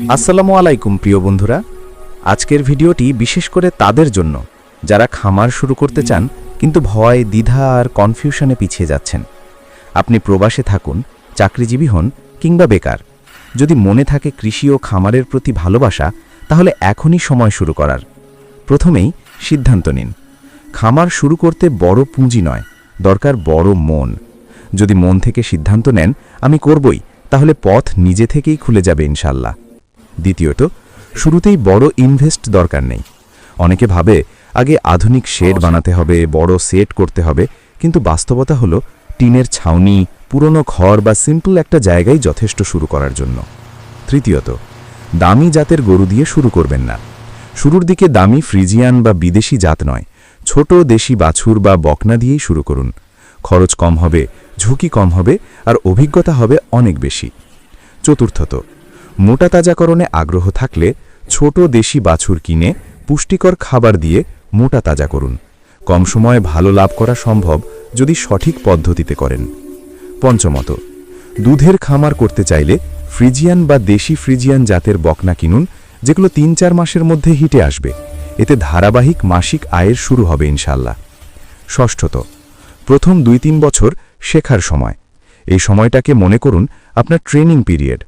আসসালামু আলাইকুম, প্রিয় বন্ধুরা। আজকের ভিডিওটি বিশেষ করে তাদের জন্য। যারা খামার শুরু করতে চান, কিন্তু ভয়, দ্বিধা আর কনফিউশনে পিছিয়ে যাচ্ছেন। আপনি প্রবাসে থাকুন, চাকরিজীবী হন কিংবা বেকার। যদি মনে থাকে কৃষি ও খামারের প্রতি ভালোবাসা, তাহলে এখনই সময় শুরু করার। প্রথমেই সিদ্ধান্ত নিন। খামার শুরু করতে বড় পুঁজি নয়, দরকার বড় মন। যদি মন থেকে সিদ্ধান্ত নেন, আমি করবই, তাহলে পথ নিজে থেকেই খুলে যাবে ইনশাল্লাহ। দ্বিতীয়ত শুরুতেই বড় ইনভেস্ট দরকার নেই। অনেকে ভাবে আগে আধুনিক শেড বানাতে হবে বড় সেট করতে হবে কিন্তু বাস্তবতা হলো টিনের ছাউনি পুরনো ঘর বা সিম্পল একটা জায়গায় যথেষ্ট শুরু করার জন্য। তৃতীয়ত দামি জাতের গরু দিয়ে শুরু করবেন না। শুরুর দিকে দামি ফ্রিজিয়ান বা বিদেশি জাত নয় ছোট দেশি বাছুর বা বকনা দিয়েই শুরু করুন। খরচ কম হবে ঝুঁকি কম হবে আর অভিজ্ঞতা হবে অনেক বেশি। চতুর্থত মোটা তাজাকরণে আগ্রহ থাকলে ছোট দেশি বাছুর কিনে পুষ্টিকর খাবার দিয়ে মোটা তাজা করুন। কম সময়ে ভালো লাভ করা সম্ভব যদি সঠিক পদ্ধতিতে করেন। পঞ্চমত, দুধের খামার করতে চাইলে ফ্রিজিয়ান বা দেশি ফ্রিজিয়ান জাতের বকনা কিনুন, যেগুলো তিন চার মাসের মধ্যে হিটে আসবে। এতে ধারাবাহিক মাসিক আয়ের শুরু হবে ইনশাল্লাহ ষষ্ঠত, প্রথম দুই তিন বছর শেখার সময়। এই সময়টাকে মনে করুন আপনার ট্রেনিং পিরিয়ড।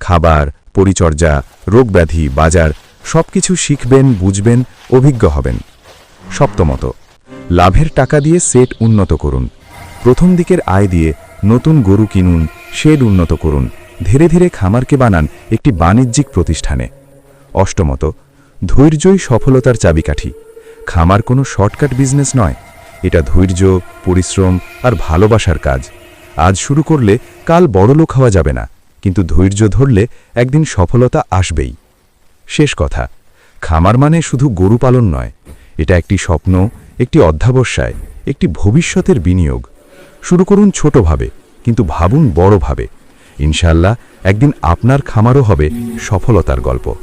খাবার, পরিচর্যা, রোগব্যাধি, বাজার, সবকিছু শিখবেন, বুঝবেন, অভিজ্ঞ হবেন। সপ্তমত, লাভের টাকা দিয়ে সেট উন্নত করুন। প্রথম দিকের আয় দিয়ে নতুন গরু কিনুন, শেড উন্নত করুন, ধীরে ধীরে খামারকে বানান একটি বাণিজ্যিক প্রতিষ্ঠানে। অষ্টমত, ধৈর্যই সফলতার চাবিকাঠি। খামার কোনো শর্টকাট বিজনেস নয়। এটা ধৈর্য, পরিশ্রম আর ভালোবাসার কাজ। আজ শুরু করলে কাল বড়লোক হওয়া যাবে না। কিন্তু ধৈর্য ধরলে একদিন সফলতা আসবেই। শেষ কথা, খামার মানে শুধু গরু পালন নয়, এটা একটি স্বপ্ন, একটি অধ্যাবসায়, একটি ভবিষ্যতের বিনিয়োগ। শুরু করুন ছোটভাবে, কিন্তু ভাবুন বড়ভাবে। ইনশাল্লাহ একদিন আপনার খামারও হবে সফলতার গল্প।